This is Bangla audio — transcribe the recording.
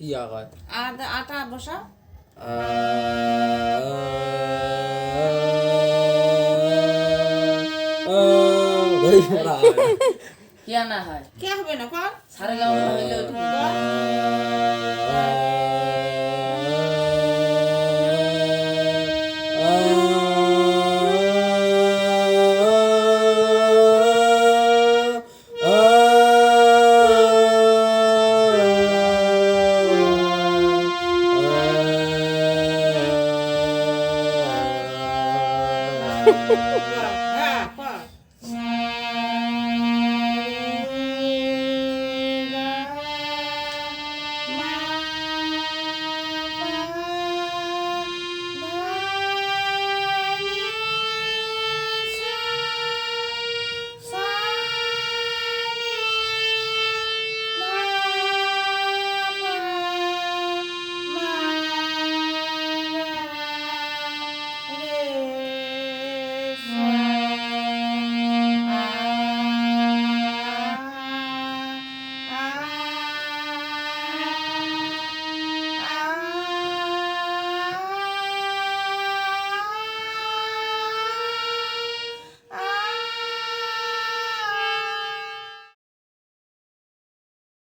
ইয়া হয়। আটা আটা বসা। কিয়া না হয়। কে হবে না কর? সারে গাওয়া হইলে やった!